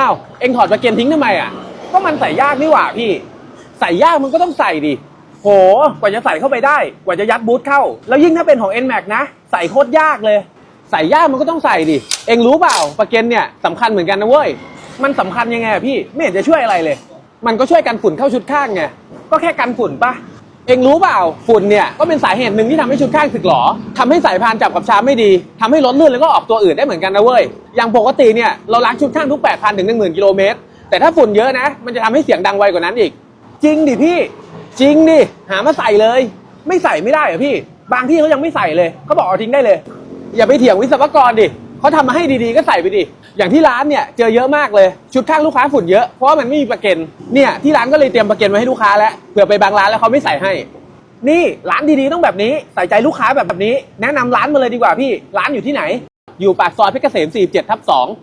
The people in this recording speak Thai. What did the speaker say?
อ้าวเอ็งถอดประเกันทิ้งทำไมอะก็มันใส่ยากนี่หว่าพี่ ใส่ยากมันก็ต้องใส่ดิโหกว่าจะใส่เข้าไปได้ กว่าจะยัดบูทเข้า แล้วยิ่งถ้าเป็นของ NMAX นะ ใส่โคตรยากเลย ใส่ยากมันก็ต้องใส่ดิเอ็งรู้เปล่าประเกันเนี่ยสำคัญเหมือนกันนะเว้ยมันสำคัญยังไงอะพี่ไม่เห็นจะช่วยอะไรเลย มันก็ช่วยกันฝุ่นเข้าชุดข้างไงก็แค่กันฝุ่นปะ เองรู้เปล่าฝุ่นเนี่ยก็เป็นสาเหตุหนึ่งที่ทำให้ชุดข้างสึกหรอทำให้สายพานจับกับชามไม่ดีทำให้รถลื่นแล้วก็ออกตัวอื่นได้เหมือนกันนะเว้ยอย่างปกติเนี่ยเราล้างชุดข้างทุก 8,000ถึง10,000กิโลเมตรแต่ถ้าฝุ่นเยอะนะ มันจะทำให้เสียงดังไวกว่านั้นอีก จริงดิพี่ จริงดิหามาใส่เลย ไม่ใส่ไม่ได้เหรอพี่ บางที่เขายังไม่ใส่เลยเขาบอกเอาทิ้งได้เลย อย่าไปเถียงวิศวกรดิ เขาทำมาให้ดีๆก็ใส่ไปดิ อย่างที่ร้านเนี่ยเจอเยอะมากเลย ชุดข้างลูกค้าฝุ่นเยอะ เพราะว่ามันไม่มีประเกันเนี่ยที่ร้านก็เลยเตรียมประเกันไว้ให้ลูกค้าแล้ว เผื่อไปบางร้านแล้วเขาไม่ใส่ให้ นี่ร้านดีๆต้องแบบนี้ ใส่ใจลูกค้าแบบแบบนี้ แนะนำร้านมาเลยดีกว่าพี่ ร้านอยู่ที่ไหน อยู่ปากซอยเพชรเกษม47ทับ2